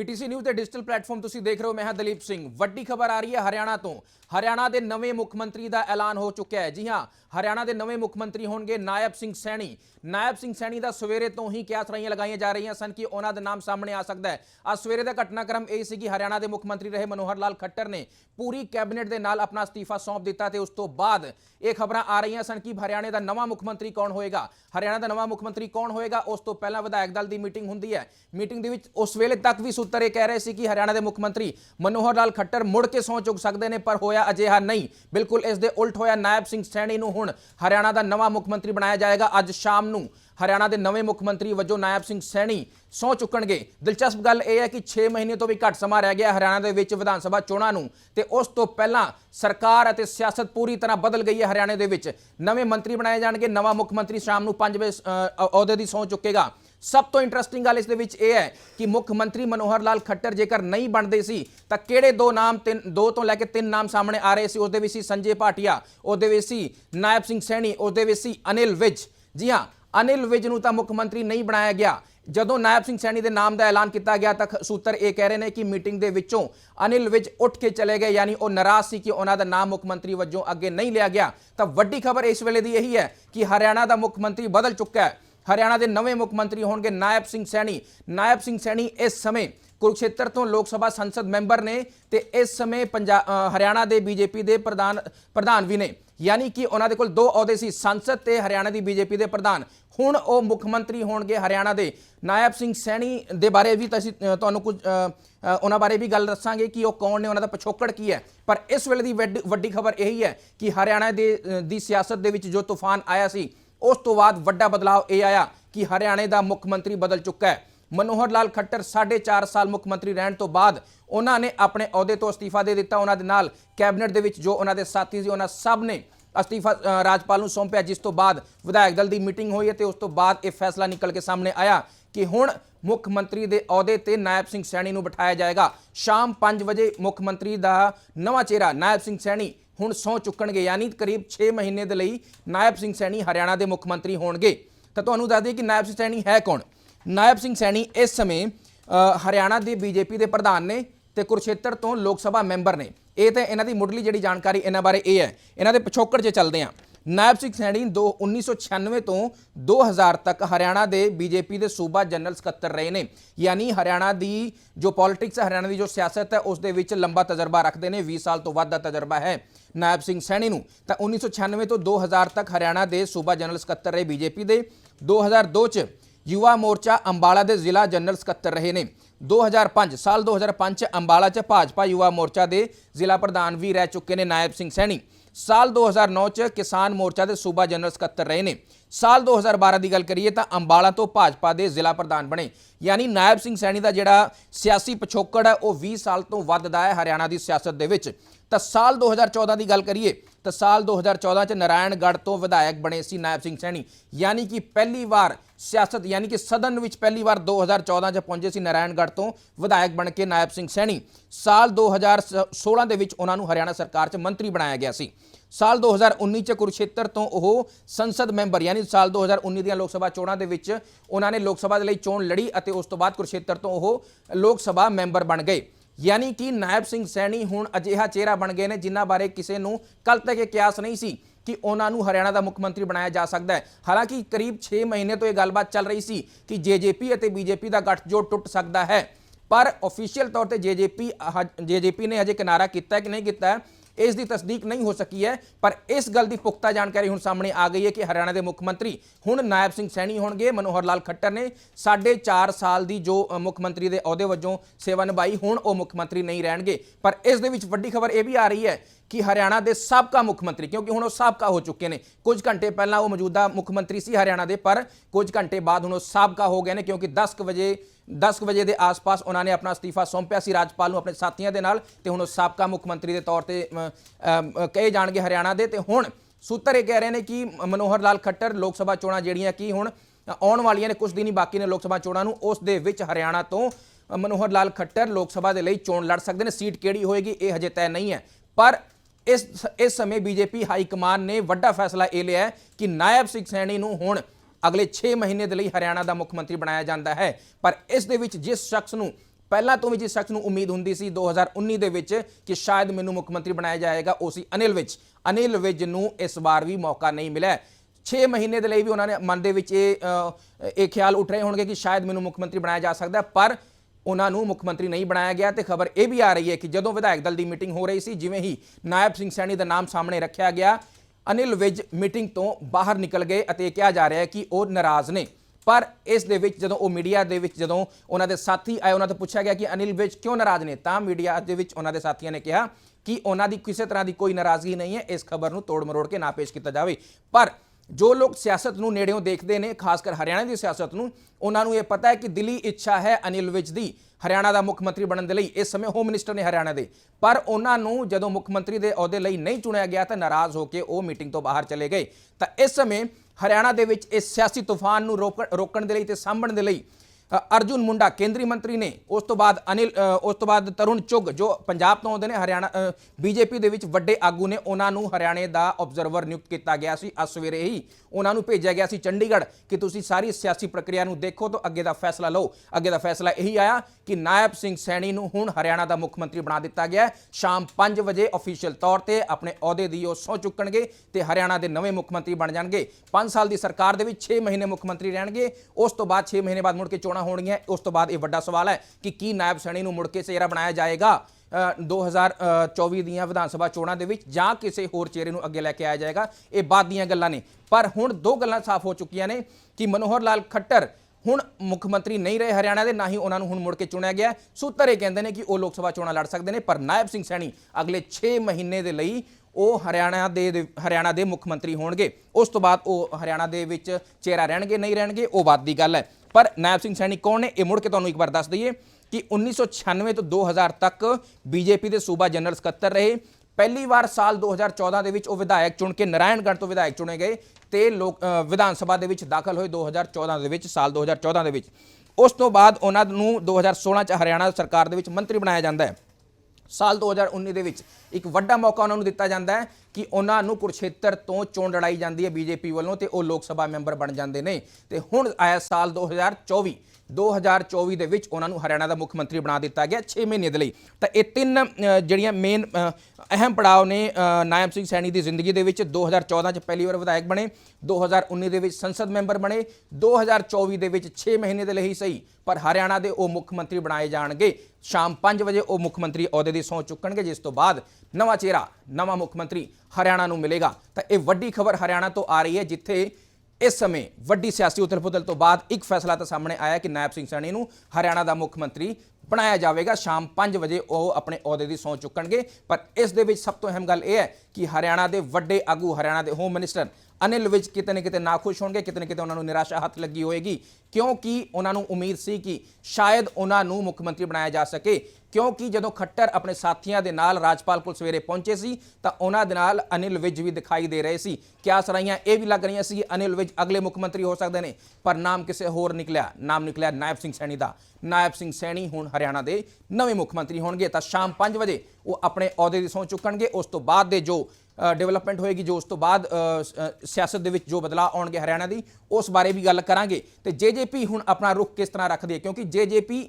PTC news ਤੇ digital platform ਤੁਸੀਂ ਦੇਖ ਰਹੇ ਹੋ, ਮੈਂ ਹਾਂ ਦਲੀਪ ਸਿੰਘ। ਵੱਡੀ ਖਬਰ ਆ ਰਹੀ ਹੈ ਹਰਿਆਣਾ ਤੋਂ। ਹਰਿਆਣਾ ਦੇ ਨਵੇਂ ਮੁੱਖ ਮੰਤਰੀ ਦਾ ਐਲਾਨ ਹੋ ਚੁੱਕਿਆ ਹੈ। ਜੀ ਹਾਂ, ਹਰਿਆਣਾ ਦੇ ਨਵੇਂ ਮੁੱਖ ਮੰਤਰੀ ਹੋਣਗੇ ਨਾਇਬ ਸਿੰਘ ਸੈਣੀ। ਨਾਇਬ ਸਿੰਘ ਸੈਣੀ ਦਾ ਸਵੇਰੇ ਤੋਂ ਹੀ ਕਿਆ ਸਰਾਈਆਂ ਲਗਾਈਆਂ ਜਾ ਰਹੀਆਂ ਸਨ ਕਿ ਉਹਨਾਂ ਦਾ ਨਾਮ ਸਾਹਮਣੇ ਆ ਸਕਦਾ ਹੈ। ਅੱਜ ਸਵੇਰੇ ਦਾ ਘਟਨਾਕ੍ਰਮ ਇਹ ਸੀ ਕਿ ਹਰਿਆਣਾ ਦੇ ਮੁੱਖ ਮੰਤਰੀ ਰਹੇ ਮਨੋਹਰ ਲਾਲ ਖੱਟਰ ਨੇ ਪੂਰੀ ਕੈਬਨਿਟ ਦੇ ਨਾਲ ਆਪਣਾ ਅਸਤੀਫਾ ਸੌਂਪ ਦਿੱਤਾ ਤੇ ਉਸ ਤੋਂ ਬਾਅਦ ਇਹ ਖਬਰਾਂ ਆ ਰਹੀਆਂ ਸਨ ਕਿ ਹਰਿਆਣੇ ਦਾ ਨਵਾਂ ਮੁੱਖ ਮੰਤਰੀ ਕੌਣ ਹੋਏਗਾ। ਹਰਿਆਣਾ ਦਾ ਨਵਾਂ ਮੁੱਖ ਮੰਤਰੀ ਕੌਣ ਹੋਏਗਾ, ਉਸ ਤੋਂ ਪਹਿਲਾਂ ਵਿਧਾਇਕ ਦਲ ਦੀ ਮੀਟਿੰਗ ਹੁੰਦੀ ਹੈ। ਮੀਟਿੰਗ ਦੇ ਵਿੱਚ ਉਸ ਵੇਲੇ ਤੱਕ ਵੀ ਸੂਤਰ ਇਹ ਕਹਿ ਰਹੇ ਸੀ ਕਿ ਹਰਿਆਣਾ ਦੇ ਮੁੱਖ ਮੰਤਰੀ ਮਨੋਹਰ ਲਾਲ ਖੱਟਰ ਮੁੜ ਕੇ ਸਹੁੰ ਚੁੱਕ ਸਕਦੇ ਨੇ, ਪਰ ਹੋਇਆ ਅਜਿਹਾ ਨਹੀਂ। ਬਿਲਕੁਲ ਇਸ ਦੇ ਉਲਟ ਹੋਇਆ ਨਾਇਬ ਸਿੰਘ ਸੈਣੀ ਨੂੰ ਹੁਣ ਹਰਿਆਣਾ ਦਾ ਨਵਾਂ ਮੁੱਖ ਮੰਤਰੀ ਬਣਾਇਆ ਜਾਏਗਾ। ਅੱਜ ਸ਼ਾਮ ਨੂੰ ਹਰਿਆਣਾ ਦੇ ਨਵੇਂ ਮੁੱਖ ਮੰਤਰੀ ਵਜੋਂ ਨਾਇਬ ਸਿੰਘ ਸੈਣੀ ਸਹੁੰ ਚੁੱਕਣਗੇ। ਦਿਲਚਸਪ ਗੱਲ ਇਹ ਹੈ ਕਿ 6 ਮਹੀਨੇ ਤੋਂ ਵੀ ਘੱਟ ਸਮਾਂ ਰਹਿ ਗਿਆ ਹਰਿਆਣਾ ਦੇ ਵਿੱਚ ਵਿਧਾਨ ਸਭਾ ਚੋਣਾਂ ਨੂੰ ਤੇ ਉਸ ਤੋਂ ਪਹਿਲਾਂ ਸਰਕਾਰ ਅਤੇ ਸਿਆਸਤ ਪੂਰੀ ਤਰ੍ਹਾਂ ਬਦਲ ਗਈ ਹੈ ਹਰਿਆਣੇ ਦੇ ਵਿੱਚ। ਨਵੇਂ ਮੰਤਰੀ ਬਣਾਏ ਜਾਣਗੇ, ਨਵਾਂ ਮੁੱਖ ਮੰਤਰੀ ਸ਼ਾਮ ਨੂੰ 5 ਵਜੇ ਅਹੁਦੇ ਦੀ ਸਹੁੰ ਚੁੱਕੇਗਾ। ਸਭ ਤੋਂ ਇੰਟਰਸਟਿੰਗ ਗੱਲ ਇਸ ਦੇ ਵਿੱਚ ਇਹ ਹੈ ਕਿ ਮੁੱਖ ਮੰਤਰੀ ਮਨੋਹਰ ਲਾਲ ਖੱਟਰ ਜੇਕਰ ਨਹੀਂ ਬਣਦੇ ਸੀ, ਤਾਂ ਕਿਹੜੇ ਦੋ ਨਾਮ ਤਿੰਨ, ਦੋ ਤੋਂ ਲੈ ਕੇ ਤਿੰਨ ਨਾਮ ਸਾਹਮਣੇ ਆ ਰਹੇ ਸੀ? ਉਸ ਦੇ ਵਿੱਚ ਸੀ ਸੰਜੇ ਭਾਟੀਆ, ਉਹਦੇ ਵਿੱਚ ਸੀ ਨਾਇਬ ਸਿੰਘ ਸੈਣੀ ਉਸ ਦੇ ਵਿੱਚ ਸੀ ਅਨਿਲ ਵਿਜ। ਜੀ ਹਾਂ, ਅਨਿਲ ਵਿਜ ਨੂੰ ਤਾਂ ਮੁੱਖ ਮੰਤਰੀ ਨਹੀਂ ਬਣਾਇਆ ਗਿਆ। ਜਦੋਂ ਨਾਇਬ ਸਿੰਘ ਸੈਣੀ ਦੇ ਨਾਮ ਦਾ ਐਲਾਨ ਕੀਤਾ ਗਿਆ, ਤਾਂ ਖ- ਸੂਤਰ ਇਹ ਕਹਿ ਰਹੇ ਨੇ ਕਿ ਮੀਟਿੰਗ ਦੇ ਵਿੱਚੋਂ ਅਨਿਲ ਵਿਜ ਉੱਠ ਕੇ ਚਲੇ ਗਏ, ਯਾਨੀ ਉਹ ਨਾਰਾਜ਼ ਸੀ ਕਿ ਉਹਨਾਂ ਦਾ ਨਾਮ ਮੁੱਖ ਮੰਤਰੀ ਵਜੋਂ ਅੱਗੇ ਨਹੀਂ ਲਿਆ ਗਿਆ। ਤਾਂ ਵੱਡੀ ਖਬਰ ਇਸ ਵੇਲੇ ਦੀ ਇਹੀ ਹੈ ਕਿ ਹਰਿਆਣਾ ਦਾ ਮੁੱਖ ਮੰਤਰੀ ਬਦਲ ਚੁੱਕਾ ਹੈ। ਹਰਿਆਣਾ ਦੇ ਨਵੇਂ ਮੁੱਖ ਮੰਤਰੀ ਹੋਣਗੇ ਨਾਇਬ ਸਿੰਘ ਸੈਣੀ। ਨਾਇਬ ਸਿੰਘ ਸੈਣੀ ਇਸ ਸਮੇਂ ਕੁਰੂਕਸ਼ੇਤਰ ਤੋਂ ਲੋਕ ਸਭਾ ਸੰਸਦ ਮੈਂਬਰ ਨੇ ਤੇ ਇਸ ਸਮੇਂ ਪੰਜਾ- ਹਰਿਆਣਾ ਦੇ ਬੀਜੇਪੀ ਦੇ ਪ੍ਰਧਾਨ ਪ੍ਰਧਾਨ ਵੀ ਨੇ। ਯਾਨੀ ਕਿ ਉਹਨਾਂ ਦੇ ਕੋਲ ਦੋ ਅਹੁਦੇ ਸੀ ਸੰਸਦ ਤੇ ਹਰਿਆਣਾ ਦੀ ਬੀਜੇਪੀ ਦੇ ਪ੍ਰਧਾਨ। ਹੁਣ ਉਹ ਮੁੱਖ ਮੰਤਰੀ ਹੋਣਗੇ ਹਰਿਆਣਾ ਦੇ। ਨਾਇਬ ਸਿੰਘ ਸੈਣੀ ਦੇ ਬਾਰੇ ਵੀ ਤੁਸੀਂ ਅ, ਤੁਹਾਨੂੰ ਕੁਝ ਉਹਨਾਂ ਬਾਰੇ ਵੀ ਗੱਲ ਦੱਸਾਂਗੇ ਕਿ ਉਹ ਕੌਣ ਨੇ ਉਹਨਾਂ ਦਾ ਪਿਛੋਕੜ ਕੀ ਹੈ। ਪਰ ਇਸ ਵੇਲੇ ਦੀ ਵੱਡੀ- ਵੱਡੀ ਖਬਰ ਇਹੀ ਹੈ ਕਿ ਹਰਿਆਣਾ ਦੇ ਦੀ ਸਿਆਸਤ ਦੇ ਵਿੱਚ ਜੋ ਤੂਫਾਨ ਆਇਆ ਸੀ ਉਸ ਤੋਂ ਬਾਅਦ ਵੱਡਾ ਬਦਲਾਅ ਇਹ ਆਇਆ ਕਿ ਹਰਿਆਣੇ ਦਾ ਮੁੱਖ ਮੰਤਰੀ ਬਦਲ ਚੁੱਕਾ ਹੈ। ਮਨੋਹਰ ਲਾਲ ਖੱਟਰ 4.5 ਸਾਲ ਮੁੱਖ ਮੰਤਰੀ ਰਹਿਣ ਤੋਂ ਬਾਅਦ ਉਹਨਾਂ ਨੇ ਆਪਣੇ ਅਹੁਦੇ ਤੋਂ ਅਸਤੀਫਾ ਦੇ ਦਿੱਤਾ। ਉਹਨਾਂ ਦੇ ਨਾਲ ਕੈਬਨਿਟ ਦੇ ਵਿੱਚ ਜੋ ਉਹਨਾਂ ਦੇ ਸਾਥੀ ਸੀ, ਉਹਨਾਂ ਸਭ ਨੇ ਅਸਤੀਫਾ ਰਾਜਪਾਲ ਨੂੰ ਸੌਂਪਿਆ, ਜਿਸ ਤੋਂ ਬਾਅਦ ਵਿਧਾਇਕ ਦਲ ਦੀ ਮੀਟਿੰਗ ਹੋਈ ਅਤੇ ਉਸ ਤੋਂ ਬਾਅਦ ਇਹ ਫੈਸਲਾ ਨਿਕਲ ਕੇ ਸਾਹਮਣੇ ਆਇਆ ਕਿ ਹੁਣ ਮੁੱਖ ਮੰਤਰੀ ਦੇ ਅਹੁਦੇ ਤੇ ਨਾਇਬ ਸਿੰਘ ਸੈਣੀ ਨੂੰ ਬਿਠਾਇਆ ਜਾਏਗਾ। ਸ਼ਾਮ 5 ਵਜੇ ਮੁੱਖ ਮੰਤਰੀ ਦਾ ਨਵਾਂ ਚਿਹਰਾ, ਨਾਇਬ ਸਿੰਘ ਸੈਣੀ ਹੁਣ ਸਹੁੰ ਚੁੱਕਣਗੇ, ਯਾਨੀ ਕਰੀਬ 6 ਮਹੀਨੇ ਦੇ ਲਈ ਨਾਇਬ ਸਿੰਘ ਸੈਣੀ ਹਰਿਆਣਾ ਦੇ ਮੁੱਖ ਮੰਤਰੀ ਹੋਣਗੇ। ਤਾਂ ਤੁਹਾਨੂੰ ਦੱਸ ਦਈਏ ਕਿ ਨਾਇਬ ਸਿੰਘ ਸੈਣੀ ਹੈ ਕੌਣ? ਨਾਇਬ ਸਿੰਘ ਸੈਣੀ ਇਸ ਸਮੇਂ ਹਰਿਆਣਾ ਦੇ ਬੀਜੇਪੀ ਦੇ ਪ੍ਰਧਾਨ ਨੇ ਤੇ ਕੁਰਸ਼ੇਤਰ ਤੋਂ ਲੋਕ ਸਭਾ ਮੈਂਬਰ ਨੇ। ਇਹ ਤਾਂ ਇਹਨਾਂ ਦੀ ਮੁੱਢਲੀ ਜਿਹੜੀ ਜਾਣਕਾਰੀ ਇਹਨਾਂ ਬਾਰੇ ਇਹ ਹੈ। ਇਹਨਾਂ ਦੇ ਪਿਛੋਕੜ 'ਚ ਚੱਲਦੇ ਹਾਂ। ਨਾਇਬ ਸਿੰਘ ਸੈਣੀ ਦੋ 1996 ਤੋਂ 2000 ਤੱਕ ਹਰਿਆਣਾ ਦੇ ਬੀਜੇਪੀ ਦੇ ਸੂਬਾ ਜਨਰਲ ਸਕੱਤਰ ਰਹੇ ਨੇ ਯਾਨੀ ਹਰਿਆਣਾ ਦੀ ਜੋ ਪੋਲਿਟਿਕਸ ਹੈ ਹਰਿਆਣਾ ਦੀ ਜੋ ਸਿਆਸਤ ਹੈ ਉਸ ਦੇ ਵਿੱਚ ਲੰਬਾ ਤਜਰਬਾ ਰੱਖਦੇ ਨੇ 20 ਸਾਲ ਤੋਂ ਵੱਧ ਦਾ ਤਜਰਬਾ ਹੈ ਨਾਇਬ ਸਿੰਘ ਸੈਣੀ ਨੂੰ ਤਾਂ 1996 ਤੋਂ 2000 ਤੱਕ ਹਰਿਆਣਾ ਦੇ ਸੂਬਾ ਜਨਰਲ ਸਕੱਤਰ ਰਹੇ ਬੀਜੇਪੀ ਦੇ 2002 ਚ ਯੁਵਾ ਮੋਰਚਾ ਅੰਬਾਲਾ ਦੇ ਜ਼ਿਲ੍ਹਾ ਜਨਰਲ ਸਕੱਤਰ ਰਹੇ ਨੇ 2005 ਸਾਲ 2005 ਚ ਅੰਬਾਲਾ ਚ ਭਾਜਪਾ ਯੁਵਾ ਮੋਰਚਾ ਦੇ ਜ਼ਿਲ੍ਹਾ ਪ੍ਰਧਾਨ ਵੀ ਰਹਿ ਚੁੱਕੇ ਨੇ ਨਾਇਬ ਸਿੰਘ ਸੈਣੀ ਸਾਲ 2009 ਚ ਕਿਸਾਨ ਮੋਰਚਾ ਦੇ ਸੂਬਾ ਜਨਰਲ ਸਕੱਤਰ ਰਹੇ ਨੇ। ਸਾਲ 2012 ਦੀ ਗੱਲ ਕਰੀਏ ਤਾਂ ਅੰਬਾਲਾ ਤੋਂ ਭਾਜਪਾ ਦੇ ਜ਼ਿਲ੍ਹਾ ਪ੍ਰਧਾਨ ਬਣੇ। ਯਾਨੀ ਨਾਇਬ ਸਿੰਘ ਸੈਣੀ ਦਾ ਜਿਹੜਾ ਸਿਆਸੀ ਪਿਛੋਕੜ ਹੈ, ਉਹ 20 ਸਾਲ ਤੋਂ ਵੱਧ ਦਾ ਹੈ ਹਰਿਆਣਾ ਦੀ ਸਿਆਸਤ ਦੇ ਵਿੱਚ। ਤਾਂ ਸਾਲ 2014 ਦੀ ਗੱਲ ਕਰੀਏ ਤਾਂ ਸਾਲ 2014 ਚ ਨਾਰਾਇਣਗੜ੍ਹ ਤੋਂ ਵਿਧਾਇਕ ਬਣੇ ਸੀ ਨਾਇਬ ਸਿੰਘ ਸੈਣੀ। ਯਾਨੀ ਕਿ ਪਹਿਲੀ ਵਾਰ ਸਿਆਸਤ, ਯਾਨੀ ਕਿ ਸਦਨ ਵਿੱਚ ਪਹਿਲੀ ਵਾਰ 2014 ਚ ਪਹੁੰਚੇ ਸੀ ਨਾਰਾਇਣਗੜ੍ਹ ਤੋਂ ਵਿਧਾਇਕ ਬਣ ਕੇ ਨਾਇਬ ਸਿੰਘ ਸੈਣੀ। ਸਾਲ 2016 ਦੇ ਵਿੱਚ ਉਹਨਾਂ ਨੂੰ ਹਰਿਆਣਾ ਸਰਕਾਰ 'ਚ ਮੰਤਰੀ ਬਣਾਇਆ ਗਿਆ ਸੀ। ਸਾਲ 2019 ਚ ਕੁਰੂਕਸ਼ੇਤਰ ਤੋਂ ਉਹ ਸੰਸਦ ਮੈਂਬਰ, ਯਾਨੀ ਸਾਲ 2019 ਦੀਆਂ ਲੋਕ ਸਭਾ ਚੋਣਾਂ ਦੇ ਵਿੱਚ ਉਹਨਾਂ ਨੇ ਲੋਕ ਸਭਾ ਦੇ ਲਈ ਚੋਣ ਲੜੀ ਅਤੇ ਉਸ ਤੋਂ ਬਾਅਦ ਕੁਰੂਕਸ਼ੇਤਰ ਤੋਂ ਉਹ ਲੋਕ ਸਭਾ ਮੈਂਬਰ ਬਣ ਗਏ। ਯਾਨੀ ਕਿ ਨਾਇਬ ਸਿੰਘ ਸੈਣੀ ਹੁਣ ਅਜਿਹਾ ਚਿਹਰਾ ਬਣ ਗਏ ਨੇ, ਜਿਨ੍ਹਾਂ ਬਾਰੇ ਕਿਸੇ ਨੂੰ ਕੱਲ ਤੱਕ ਇਹ ਕਿਆਸ ਨਹੀਂ ਸੀ ਕਿ ਉਹਨਾਂ ਨੂੰ ਹਰਿਆਣਾ ਦਾ ਮੁੱਖ ਮੰਤਰੀ ਬਣਾਇਆ ਜਾ ਸਕਦਾ ਹੈ। ਹਾਲਾਂਕਿ ਕਰੀਬ 6 ਮਹੀਨੇ ਤੋਂ ਇਹ ਗੱਲਬਾਤ ਚੱਲ ਰਹੀ ਸੀ ਕਿ ਜੇਜੇਪੀ ਅਤੇ ਬੀਜੇਪੀ ਦਾ ਗੱਠਜੋੜ ਟੁੱਟ ਸਕਦਾ ਹੈ। ਪਰ ਅਫੀਸ਼ੀਅਲ ਤੌਰ ਤੇ ਜੇਜੇਪੀ ਜੇਜੇਪੀ ਨੇ ਅਜੇ ਕਿਨਾਰਾ ਕੀਤਾ ਕਿ ਨਹੀਂ ਕੀਤਾ ਇਸ ਦੀ ਤਸਦੀਕ ਨਹੀਂ ਹੋ ਸਕੀ ਹੈ, ਪਰ ਇਸ ਗੱਲ ਦੀ ਪੁਖਤਾ ਜਾਣਕਾਰੀ ਹੁਣ ਸਾਹਮਣੇ ਆ ਗਈ ਹੈ ਕਿ ਹਰਿਆਣਾ ਦੇ ਮੁੱਖ ਮੰਤਰੀ ਹੁਣ ਨਾਇਬ ਸਿੰਘ ਸੈਣੀ ਹੋਣਗੇ। ਮਨੋਹਰ ਲਾਲ ਖੱਟਰ ਨੇ 4.5 ਸਾਲ ਦੀ ਜੋ ਮੁੱਖ ਮੰਤਰੀ ਦੇ ਅਹੁਦੇ ਵਜੋਂ ਸੇਵਾ ਨਿਭਾਈ, ਹੁਣ ਉਹ ਮੁੱਖ ਮੰਤਰੀ ਨਹੀਂ ਰਹਿਣਗੇ। ਪਰ ਇਸ ਦੇ ਵਿੱਚ ਵੱਡੀ ਖਬਰ ਇਹ ਵੀ ਆ ਰਹੀ ਹੈ ਕਿ ਹਰਿਆਣਾ ਦੇ ਸਾਬਕਾ ਮੁੱਖ ਮੰਤਰੀ, ਕਿਉਂਕਿ ਹੁਣ ਉਹ ਸਾਬਕਾ ਹੋ ਚੁੱਕੇ ਨੇ। ਕੁਝ ਘੰਟੇ ਪਹਿਲਾਂ ਉਹ ਮੌਜੂਦਾ ਮੁੱਖ ਮੰਤਰੀ ਸੀ ਹਰਿਆਣਾ ਦੇ, ਪਰ ਕੁਝ ਘੰਟੇ ਬਾਅਦ ਹੁਣ ਉਹ ਸਾਬਕਾ ਹੋ ਗਏ ਨੇ, ਕਿਉਂਕਿ 10 ਕੁ ਵਜੇ 10 ਕੁ ਵਜੇ ਦੇ ਆਸ-ਪਾਸ ਉਹਨਾਂ ਨੇ ਆਪਣਾ ਅਸਤੀਫਾ ਸੌਂਪਿਆ ਸੀ ਰਾਜਪਾਲ ਨੂੰ ਆਪਣੇ ਸਾਥੀਆਂ ਦੇ ਨਾਲ ਤੇ ਹੁਣ ਉਹ ਸਾਬਕਾ ਮੁੱਖ ਮੰਤਰੀ ਦੇ ਤੌਰ ਤੇ ਕਹੇ ਜਾਣਗੇ ਹਰਿਆਣਾ ਦੇ। ਤੇ ਹੁਣ ਸੂਤਰ ਇਹ ਕਹਿ ਰਹੇ ਨੇ ਕਿ ਮਨੋਹਰ ਲਾਲ ਖੱਟਰ ਲੋਕ ਸਭਾ ਚੋਣਾਂ ਜਿਹੜੀਆਂ ਕਿ ਹੁਣ ਆਉਣ ਵਾਲੀਆਂ ਨੇ, ਕੁਝ ਦਿਨ ਹੀ ਬਾਕੀ ਨੇ ਲੋਕ ਸਭਾ ਚੋਣਾਂ ਨੂੰ, ਉਸ ਦੇ ਵਿੱਚ ਹਰਿਆਣਾ ਤੋਂ ਮਨੋਹਰ ਲਾਲ ਖੱਟਰ ਲੋਕ ਸਭਾ ਦੇ ਲਈ ਚੋਣ ਲੜ ਸਕਦੇ ਨੇ। ਸੀਟ ਕਿਹੜੀ ਹੋਏਗੀ, ਇਹ ਹਜੇ ਤੈਅ ਨਹੀਂ ਹੈ। ਪਰ ਇਸ ਇਸ ਸਮੇਂ ਬੀਜੇਪੀ ਹਾਈ ਕਮਾਨ ਨੇ ਵੱਡਾ ਫੈਸਲਾ ਇਹ ਲਿਆ ਹੈ ਕਿ ਨਾਇਬ ਸਿੰਘ ਸੈਣੀ ਨੂੰ ਹੁਣ ਅਗਲੇ 6 ਮਹੀਨੇ ਦੇ ਲਈ ਹਰਿਆਣਾ ਦਾ ਮੁੱਖ ਮੰਤਰੀ ਬਣਾਇਆ ਜਾਂਦਾ ਹੈ। ਪਰ ਇਸ ਦੇ ਵਿੱਚ ਜਿਸ ਸ਼ਖਸ ਨੂੰ ਪਹਿਲਾਂ ਤੋਂ ਵੀ ਜਿਸ ਸ਼ਖਸ ਨੂੰ ਉਮੀਦ ਹੁੰਦੀ ਸੀ 2019 ਦੇ ਵਿੱਚ ਕਿ ਸ਼ਾਇਦ ਮੈਨੂੰ ਮੁੱਖ ਮੰਤਰੀ ਬਣਾਇਆ ਜਾਏਗਾ, ਉਹ ਸੀ ਅਨਿਲ ਵਿਜ ਅਨਿਲ ਵਿਜ ਨੂੰ ਇਸ ਵਾਰ ਵੀ ਮੌਕਾ ਨਹੀਂ ਮਿਲਿਆ 6 ਮਹੀਨੇ ਦੇ ਲਈ ਵੀ ਉਹਨਾਂ ਨੇ ਮਨ ਦੇ ਵਿੱਚ ਇਹ ਇਹ ਖਿਆਲ ਉੱਠ ਰਹੇ ਹੋਣਗੇ ਕਿ ਸ਼ਾਇਦ ਮੈਨੂੰ ਮੁੱਖ ਮੰਤਰੀ ਬਣਾਇਆ ਜਾ ਸਕਦਾ ਪਰ ਉਹਨਾਂ ਨੂੰ ਮੁੱਖ ਮੰਤਰੀ ਨਹੀਂ ਬਣਾਇਆ ਗਿਆ ਤੇ ਖਬਰ ਇਹ ਵੀ ਆ ਰਹੀ ਹੈ ਕਿ ਜਦੋਂ ਵਿਧਾਇਕ ਦਲ ਦੀ ਮੀਟਿੰਗ ਹੋ ਰਹੀ ਸੀ, ਜਿਵੇਂ ਹੀ ਨਾਇਬ ਸਿੰਘ ਸੈਣੀ ਦਾ ਨਾਮ ਸਾਹਮਣੇ ਰੱਖਿਆ ਗਿਆ, ਅਨਿਲ ਵਿਜ ਮੀਟਿੰਗ ਤੋਂ ਬਾਹਰ ਨਿਕਲ ਗਏ ਅਤੇ ਕਿਹਾ ਜਾ ਰਿਹਾ ਹੈ ਕਿ ਉਹ ਨਾਰਾਜ਼ ਨੇ। ਪਰ ਇਸ ਦੇ ਵਿੱਚ ਜਦੋਂ ਉਹ ਮੀਡੀਆ ਦੇ ਵਿੱਚ ਜਦੋਂ ਉਹਨਾਂ ਦੇ ਸਾਥੀ ਆਏ, ਉਹਨਾਂ ਤੋਂ ਪੁੱਛਿਆ ਗਿਆ ਕਿ ਅਨਿਲ ਵਿਜ ਕਿਉਂ ਨਾਰਾਜ਼ ਨੇ, ਤਾਂ ਮੀਡੀਆ ਦੇ ਵਿੱਚ ਉਹਨਾਂ ਦੇ ਸਾਥੀਆਂ ਨੇ ਕਿਹਾ ਕਿ ਉਹਨਾਂ ਦੀ ਕਿਸੇ ਤਰ੍ਹਾਂ ਦੀ ਕੋਈ ਨਾਰਾਜ਼ਗੀ ਨਹੀਂ ਹੈ, ਇਸ ਖਬਰ ਨੂੰ ਤੋੜ ਮਰੋੜ ਕੇ ਨਾ ਪੇਸ਼ ਕੀਤਾ ਜਾਵੇ। ਪਰ ਜੋ ਲੋਕ ਸਿਆਸਤ ਨੂੰ ਨੇੜਿਓਂ ਦੇਖਦੇ ਨੇ, ਖਾਸ ਕਰ ਹਰਿਆਣਾ ਦੀ ਸਿਆਸਤ ਨੂੰ, ਉਹਨਾਂ ਨੂੰ ਇਹ ਪਤਾ ਹੈ ਕਿ ਦਿੱਲੀ ਇੱਛਾ ਹੈ ਅਨਿਲ ਵਿਜ ਦੀ, ਹਰਿਆਣਾ ਦਾ ਮੁੱਖ ਮੰਤਰੀ ਬਣਨ ਦੇ ਲਈ। ਇਸ ਸਮੇਂ ਹੋਮ ਮਿਨਿਸਟਰ ਨੇ ਹਰਿਆਣਾ ਦੇ। ਪਰ ਉਹਨਾਂ ਨੂੰ ਜਦੋਂ ਮੁੱਖ ਮੰਤਰੀ ਦੇ ਅਹੁਦੇ ਲਈ ਨਹੀਂ ਚੁਣਿਆ ਗਿਆ ਤਾਂ ਨਾਰਾਜ਼ ਹੋ ਕੇ ਉਹ ਮੀਟਿੰਗ ਤੋਂ ਬਾਹਰ ਚਲੇ ਗਏ। ਤਾਂ ਇਸ ਸਮੇਂ ਹਰਿਆਣਾ ਦੇ ਵਿੱਚ ਇਸ ਸਿਆਸੀ ਤੂਫਾਨ ਨੂੰ ਰੋਕਣ ਰੋਕਣ ਦੇ ਲਈ ਤੇ ਸਾਂਭਣ ਦੇ ਲਈ ਅਰਜੁਨ ਮੁੰਡਾ ਕੇਂਦਰੀ ਮੰਤਰੀ ਨੇ, ਉਸ ਤੋਂ ਬਾਅਦ ਅਨਿਲ ਉਸ ਤੋਂ ਬਾਅਦ ਤਰੁਣ ਚੁੱਗ, ਜੋ ਪੰਜਾਬ ਤੋਂ ਆਉਂਦੇ ਨੇ, ਹਰਿਆਣਾ ਬੀਜੇਪੀ ਦੇ ਵਿੱਚ ਵੱਡੇ ਆਗੂ ਨੇ, ਉਹਨਾਂ ਨੂੰ ਹਰਿਆਣੇ ਦਾ ਆਬਜ਼ਰਵਰ ਨਿਯੁਕਤ ਕੀਤਾ ਗਿਆ ਸੀ। ਅੱਜ ਸਵੇਰੇ ਹੀ ਉਹਨਾਂ ਨੂੰ ਭੇਜਿਆ ਗਿਆ ਸੀ ਚੰਡੀਗੜ੍ਹ ਕਿ ਤੁਸੀਂ ਸਾਰੀ ਸਿਆਸੀ ਪ੍ਰਕਿਰਿਆ ਨੂੰ ਦੇਖੋ ਤਾਂ ਅੱਗੇ ਦਾ ਫੈਸਲਾ ਲਓ। ਅੱਗੇ ਦਾ ਫੈਸਲਾ ਇਹੀ ਆਇਆ ਕਿ ਨਾਇਬ ਸਿੰਘ ਸੈਣੀ ਨੂੰ ਹੁਣ ਹਰਿਆਣਾ ਦਾ ਮੁੱਖ ਮੰਤਰੀ ਬਣਾ ਦਿੱਤਾ ਗਿਆ ਸ਼ਾਮ 5 ਵਜੇ ਅਫੀਸ਼ੀਅਲ ਤੌਰ ਤੇ ਆਪਣੇ ਅਹੁਦੇ ਦੀ ਉਹ ਸਹੁੰ ਚੁੱਕਣਗੇ ਤੇ ਹਰਿਆਣਾ ਦੇ ਨਵੇਂ ਮੁੱਖ ਮੰਤਰੀ ਬਣ ਜਾਣਗੇ। 5 ਸਾਲ ਦੀ ਸਰਕਾਰ ਦੇ ਵਿੱਚ 6 ਮਹੀਨੇ ਮੁੱਖ ਮੰਤਰੀ ਰਹਿਣਗੇ। ਉਸ ਤੋਂ ਬਾਅਦ 6 ਮਹੀਨੇ ਬਾਅਦ ਮੁੜ ਕੇ ਚੋਣਾਂ ਹੋਣਗੀਆਂ। ਉਸ ਤੋਂ ਬਾਅਦ ਇਹ ਵੱਡਾ ਸਵਾਲ ਹੈ ਕਿ ਕੀ ਨਾਇਬ ਸੈਣੀ ਨੂੰ ਮੁੜ ਕੇ ਚਿਹਰਾ ਬਣਾਇਆ ਜਾਏਗਾ ਅ, 2024 ਦੀਆਂ ਵਿਧਾਨ ਸਭਾ ਚੋਣਾਂ ਦੇ ਵਿੱਚ ਜਾਂ ਕਿਸੇ ਹੋਰ ਚਿਹਰੇ ਨੂੰ ਅੱਗੇ ਲੈ ਕੇ ਆਇਆ ਜਾਏਗਾ? ਇਹ ਬਾਅਦ ਦੀਆਂ ਗੱਲਾਂ ਨੇ। ਪਰ ਹੁਣ ਦੋ ਗੱਲਾਂ ਸਾਫ਼ ਹੋ ਚੁੱਕੀਆਂ ਨੇ ਕਿ ਮਨੋਹਰ ਲਾਲ ਖੱਟਰ ਹੁਣ ਮੁੱਖ ਮੰਤਰੀ ਨਹੀਂ ਰਹੇ ਹਰਿਆਣਾ ਦੇ, ਨਾ ਹੀ ਉਹਨਾਂ ਨੂੰ ਹੁਣ ਮੁੜ ਕੇ ਚੁਣਿਆ ਗਿਆ। ਸੂਤਰ ਇਹ ਕਹਿੰਦੇ ਨੇ ਕਿ ਉਹ ਲੋਕ ਸਭਾ ਚੋਣਾਂ ਲੜ ਸਕਦੇ ਨੇ, ਪਰ ਨਾਇਬ ਸਿੰਘ ਸੈਣੀ ਅਗਲੇ 6 ਮਹੀਨੇ ਦੇ ਲਈ ਉਹ ਹਰਿਆਣਾ ਦੇ, ਦੇ- ਹਰਿਆਣਾ ਦੇ ਮੁੱਖ ਮੰਤਰੀ ਹੋਣਗੇ। ਉਸ ਤੋਂ ਬਾਅਦ ਉਹ ਹਰਿਆਣਾ ਦੇ ਵਿੱਚ ਚਿਹਰਾ ਰਹਿਣਗੇ, ਨਹੀਂ ਰਹਿਣਗੇ, ਉਹ ਬਾਤ ਦੀ ਗੱਲ ਹੈ। ਪਰ ਨਾਇਬ ਸਿੰਘ ਸੈਣੀ ਕੌਣ ਨੇ, ਇਹ ਮੁੜ ਕੇ ਤੁਹਾਨੂੰ ਇੱਕ ਵਾਰ ਦੱਸ ਦਈਏ ਕਿ 1996 ਤੋਂ 2000 ਤੱਕ ਬੀਜੇਪੀ ਦੇ ਸੂਬਾ ਜਨਰਲ ਸਕੱਤਰ ਰਹੇ। ਪਹਿਲੀ ਵਾਰ ਸਾਲ 2014 ਦੇ ਵਿੱਚ ਉਹ ਵਿਧਾਇਕ ਚੁਣ ਕੇ ਨਾਰਾਇਣਗੜ੍ਹ ਤੋਂ ਵਿਧਾਇਕ ਚੁਣੇ ਗਏ ਤੇ ਲੋਕ ਵਿਧਾਨ ਸਭਾ ਦੇ ਵਿੱਚ ਦਾਖਲ ਹੋਏ 2014 ਦੇ ਵਿੱਚ, ਸਾਲ 2014 ਦੇ ਵਿੱਚ। ਉਸ ਤੋਂ ਬਾਅਦ ਉਹਨਾਂ ਨੂੰ 2016 ਚ ਹਰਿਆਣਾ ਸਰਕਾਰ ਦੇ ਵਿੱਚ ਮੰਤਰੀ ਬਣਾਇਆ ਜਾਂਦਾ ਹੈ। ਸਾਲ 2019 ਦੇ ਵਿੱਚ ਇੱਕ ਵੱਡਾ ਮੌਕਾ ਉਹਨਾਂ ਨੂੰ ਦਿੱਤਾ ਜਾਂਦਾ ਹੈ ਕਿ ਉਹਨਾਂ ਨੂੰ ਕੁਰਸ਼ੇਤਰ ਤੋਂ ਚੋਣ ਲੜਾਈ ਜਾਂਦੀ ਹੈ ਬੀਜੇਪੀ ਵੱਲੋਂ ਤੇ ਉਹ ਲੋਕ ਸਭਾ ਮੈਂਬਰ ਬਣ ਜਾਂਦੇ ਨੇ। ਤੇ ਹੁਣ ਆਇਆ ਸਾਲ 2024 2024 ਦੇ ਵਿੱਚ ਉਹਨਾਂ ਨੂੰ ਹਰਿਆਣਾ ਦਾ ਮੁੱਖ ਮੰਤਰੀ ਬਣਾ ਦਿੱਤਾ ਗਿਆ 6 ਮਹੀਨੇ ਦੇ ਲਈ। ਤਾਂ ਇਹ ਤਿੰਨ ਜਿਹੜੀਆਂ ਮੇਨ ਅਹਿਮ ਪੜਾਅ ਨੇ ਅ, ਨਾਇਬ ਸਿੰਘ ਸੈਣੀ ਦੀ ਜ਼ਿੰਦਗੀ ਦੇ ਵਿੱਚ 2014 ਚ ਪਹਿਲੀ ਵਾਰ ਵਿਧਾਇਕ ਬਣੇ 2019 ਦੇ ਵਿੱਚ ਸੰਸਦ ਮੈਂਬਰ ਬਣੇ 2024 ਦੇ ਵਿੱਚ 6 ਮਹੀਨੇ ਦੇ ਲਈ ਹੀ ਸਹੀ। ਪਰ ਹਰਿਆਣਾ ਦੇ ਉਹ ਮੁੱਖ ਮੰਤਰੀ ਬਣਾਏ ਜਾਣਗੇ। ਸ਼ਾਮ 5 ਵਜੇ ਉਹ ਮੁੱਖ ਮੰਤਰੀ ਅਹੁਦੇ ਦੀ ਸਹੁੰ ਚੁੱਕਣਗੇ ਜਿਸ ਤੋਂ ਬਾਅਦ ਨਵਾਂ ਚਿਹਰਾ ਨਵਾਂ ਮੁੱਖ ਮੰਤਰੀ ਹਰਿਆਣਾ ਨੂੰ ਮਿਲੇਗਾ। ਤਾਂ ਇਹ ਵੱਡੀ ਖਬਰ ਹਰਿਆਣਾ ਤੋਂ ਆ ਰਹੀ ਹੈ ਜਿੱਥੇ ਇਸ ਸਮੇਂ ਵੱਡੀ ਸਿਆਸੀ ਉਥਲ-ਪੁਥਲ ਤੋਂ ਬਾਅਦ ਇੱਕ ਫੈਸਲਾ ਤਾਂ ਸਾਹਮਣੇ ਆਇਆ ਕਿ ਨਾਇਬ ਸਿੰਘ ਸੈਣੀ ਨੂੰ ਹਰਿਆਣਾ ਦਾ ਮੁੱਖ ਮੰਤਰੀ ਬਣਾਇਆ ਜਾਵੇਗਾ। ਸ਼ਾਮ 5 ਵਜੇ ਉਹ ਆਪਣੇ ਅਹੁਦੇ ਦੀ ਸਹੁੰ ਚੁੱਕਣਗੇ। ਪਰ ਇਸ ਦੇ ਵਿੱਚ ਸਭ ਤੋਂ ਅਹਿਮ ਗੱਲ ਇਹ ਹੈ ਕਿ ਹਰਿਆਣਾ ਦੇ ਵੱਡੇ ਆਗੂ, ਹਰਿਆਣਾ ਦੇ ਹੋਮ ਮਿਨਿਸਟਰ ਅਨਿਲ ਵਿਜ ਕਿਤੇ ਨਾ ਕਿਤੇ ਨਾਖੁਸ਼ ਹੋਣਗੇ, ਕਿਤੇ ਨਾ ਕਿਤੇ ਉਹਨਾਂ ਨੂੰ ਨਿਰਾਸ਼ਾ ਹੱਥ ਲੱਗੀ ਹੋਏਗੀ। ਕਿਉਂਕਿ ਉਹਨਾਂ ਨੂੰ ਉਮੀਦ ਸੀ ਕਿ ਸ਼ਾਇਦ ਉਹਨਾਂ ਨੂੰ ਮੁੱਖ ਮੰਤਰੀ ਬਣਾਇਆ ਜਾ ਸਕੇ। ਕਿਉਂਕਿ ਜਦੋਂ ਖੱਟਰ ਆਪਣੇ ਸਾਥੀਆਂ ਦੇ ਨਾਲ ਰਾਜਪਾਲ ਕੋਲ ਸਵੇਰੇ ਪਹੁੰਚੇ ਸੀ, ਤਾਂ ਉਹਨਾਂ ਦੇ ਨਾਲ ਅਨਿਲ ਵਿਜ ਵੀ ਦਿਖਾਈ ਦੇ ਰਹੇ ਸੀ। ਕਿਆ ਸਰਾਈਆਂ ਇਹ ਵੀ ਲੱਗ ਰਹੀਆਂ ਸੀ ਕਿ ਅਨਿਲ ਵਿਜ ਅਗਲੇ ਮੁੱਖ ਮੰਤਰੀ ਹੋ ਸਕਦੇ ਨੇ, ਪਰ ਨਾਮ ਕਿਸੇ ਹੋਰ ਨਿਕਲਿਆ। ਨਾਮ ਨਿਕਲਿਆ ਨਾਇਬ ਸਿੰਘ ਸੈਣੀ ਦਾ। ਨਾਇਬ ਸਿੰਘ ਸੈਣੀ ਹੁਣ ਹਰਿਆਣਾ ਦੇ ਨਵੇਂ ਮੁੱਖ ਮੰਤਰੀ ਹੋਣਗੇ, ਤਾਂ ਸ਼ਾਮ 5 ਵਜੇ ਉਹ ਆਪਣੇ ਅਹੁਦੇ ਦੀ ਸਹੁੰ ਚੁੱਕਣਗੇ। ਉਸ ਤੋਂ ਬਾਅਦ ਦੇ ਜੋ ਡਿਵੈਲਪਮੈਂਟ ਹੋਏਗੀ ਜੋ ਉਸ ਤੋਂ ਬਾਅਦ ਸਿਆਸਤ ਦੇ ਵਿੱਚ ਜੋ ਬਦਲਾਅ ਆਉਣਗੇ ਹਰਿਆਣਾ ਦੀ, ਉਸ ਬਾਰੇ ਵੀ ਗੱਲ ਕਰਾਂਗੇ। ਤੇ ਜੇਜੇਪੀ ਹੁਣ ਆਪਣਾ ਰੁਖ ਕਿਸ ਤਰ੍ਹਾਂ ਰੱਖਦੀ ਹੈ? ਕਿਉਂਕਿ ਜੇਜੇਪੀ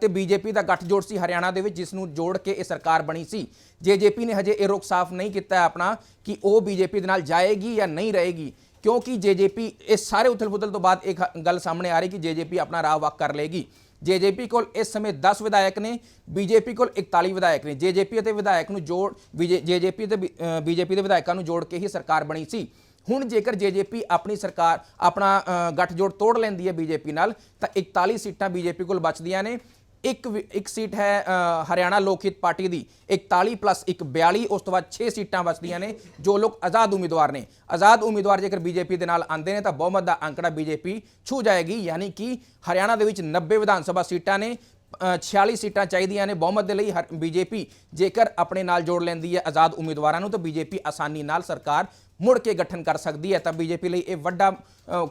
ਤੇ ਬੀਜੇਪੀ ਦਾ ਗੱਠਜੋੜ ਸੀ ਹਰਿਆਣਾ ਦੇ ਵਿੱਚ, ਜਿਸ ਨੂੰ ਜੋੜ ਕੇ ਇਹ ਸਰਕਾਰ ਬਣੀ ਸੀ। ਜੇਜੇਪੀ ਨੇ ਹਜੇ ਇਹ ਰੁਖ ਸਾਫ਼ ਨਹੀਂ ਕੀਤਾ ਆਪਣਾ, ਕਿ ਉਹ ਬੀਜੇਪੀ ਦੇ ਨਾਲ ਜਾਏਗੀ ਜਾਂ ਨਹੀਂ ਰਹੇਗੀ। ਕਿਉਂਕਿ ਜੇਜੇਪੀ ਇਹ ਸਾਰੇ ਉਥਲ-ਪੁਥਲ ਤੋਂ ਬਾਅਦ ਇੱਕ ਗੱਲ ਸਾਹਮਣੇ ਆ ਰਹੀ ਕਿ ਜੇਜੇਪੀ ਆਪਣਾ ਰਾਹ ਵਕ ਕਰ ਲੇਗੀ ਜੇਜੇਪੀ ਕੋਲ ਇਸ ਸਮੇਂ 10 ਵਿਧਾਇਕ ਨੇ ਬੀਜੇਪੀ ਕੋਲ 41 ਵਿਧਾਇਕ ਨੇ। ਜੇਜੇਪੀ ਅਤੇ ਵਿਧਾਇਕ ਨੂੰ ਜੋੜ ਜੇਜੇਪੀ ਤੇ ਬੀਜੇਪੀ ਦੇ ਵਿਧਾਇਕਾਂ ਨੂੰ ਜੋੜ ਕੇ ਹੀ ਸਰਕਾਰ ਬਣੀ ਸੀ। ਹੁਣ ਜੇਕਰ ਜੇਜੇਪੀ ਆਪਣੀ ਸਰਕਾਰ ਆਪਣਾ ਅ, ਗੱਠਜੋੜ ਤੋੜ ਲੈਂਦੀ ਹੈ ਬੀਜੇਪੀ ਨਾਲ ਤਾਂ 41 ਸੀਟਾਂ ਬੀਜੇਪੀ ਕੋਲ ਬਚਦੀਆਂ ਨੇ। ਇੱਕ ਵੀ- ਇੱਕ ਸੀਟ ਹੈ ਹਰਿਆਣਾ ਲੋਕ ਹਿੱਤ ਪਾਰਟੀ ਦੀ। 41 ਪਲੱਸ ਇੱਕ 42 ਉਸ ਤੋਂ ਬਾਅਦ 6 ਸੀਟਾਂ ਬਚਦੀਆਂ ਨੇ ਜੋ ਲੋਕ ਆਜ਼ਾਦ ਉਮੀਦਵਾਰ ਨੇ। ਆਜ਼ਾਦ ਉਮੀਦਵਾਰ ਜੇਕਰ ਬੀਜੇਪੀ ਦੇ ਨਾਲ ਆਂਦੇ ਨੇ ਤਾਂ ਬਹੁਮਤ ਦਾ ਅੰਕੜਾ ਬੀਜੇਪੀ ਛੂ ਜਾਏਗੀ। ਯਾਨੀ ਕਿ ਹਰਿਆਣਾ ਦੇ ਵਿੱਚ 90 ਵਿਧਾਨ ਸਭਾ ਸੀਟਾਂ ਨੇ ਅ, 46 ਸੀਟਾਂ ਚਾਹੀਦੀਆਂ ਨੇ ਬਹੁਮਤ ਦੇ ਲਈ। ਬੀਜੇਪੀ ਜੇਕਰ ਆਪਣੇ ਨਾਲ ਜੋੜ ਲੈਂਦੀ ਹੈ ਆਜ਼ਾਦ ਉਮੀਦਵਾਰਾਂ ਨੂੰ ਤਾਂ ਬੀਜੇਪੀ ਆਸਾਨੀ ਨਾਲ ਸਰਕਾਰ ਮੁੜ ਕੇ ਗਠਨ ਕਰ ਸਕਦੀ ਹੈ, ਤਾਂ ਬੀਜੇਪੀ ਲਈ ਇਹ ਵੱਡਾ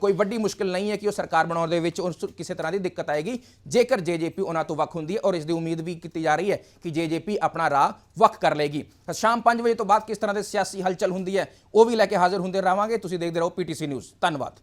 ਕੋਈ ਵੱਡੀ ਮੁਸ਼ਕਲ ਨਹੀਂ ਹੈ ਕਿ ਉਹ ਸਰਕਾਰ ਬਣਾਉਣ ਦੇ ਵਿੱਚ ਉਸ ਕਿਸੇ ਤਰ੍ਹਾਂ ਦੀ ਦਿੱਕਤ ਆਏਗੀ। ਜੇਕਰ ਜੇਜੇਪੀ ਉਹਨਾਂ ਤੋਂ ਵੱਖ ਹੁੰਦੀ ਹੈ ਔਰ ਇਸ ਦੀ ਉਮੀਦ ਵੀ ਕੀਤੀ ਜਾ ਰਹੀ ਹੈ ਕਿ ਜੇਜੇਪੀ ਆਪਣਾ ਰਾਹ ਵੱਖ ਕਰ ਲੇਗੀ ਤਾਂ ਸ਼ਾਮ 5 ਵਜੇ ਤੋਂ ਬਾਅਦ ਕਿਸ ਤਰ੍ਹਾਂ ਦੇ ਸਿਆਸੀ ਹਲਚਲ ਹੁੰਦੀ ਹੈ, ਉਹ ਵੀ ਲੈ ਕੇ ਹਾਜ਼ਰ ਹੁੰਦੇ ਰਹਾਂਗੇ। ਤੁਸੀਂ ਦੇਖਦੇ ਰਹੋ ਪੀਟੀਸੀ ਨਿਊਜ਼। ਧੰਨਵਾਦ।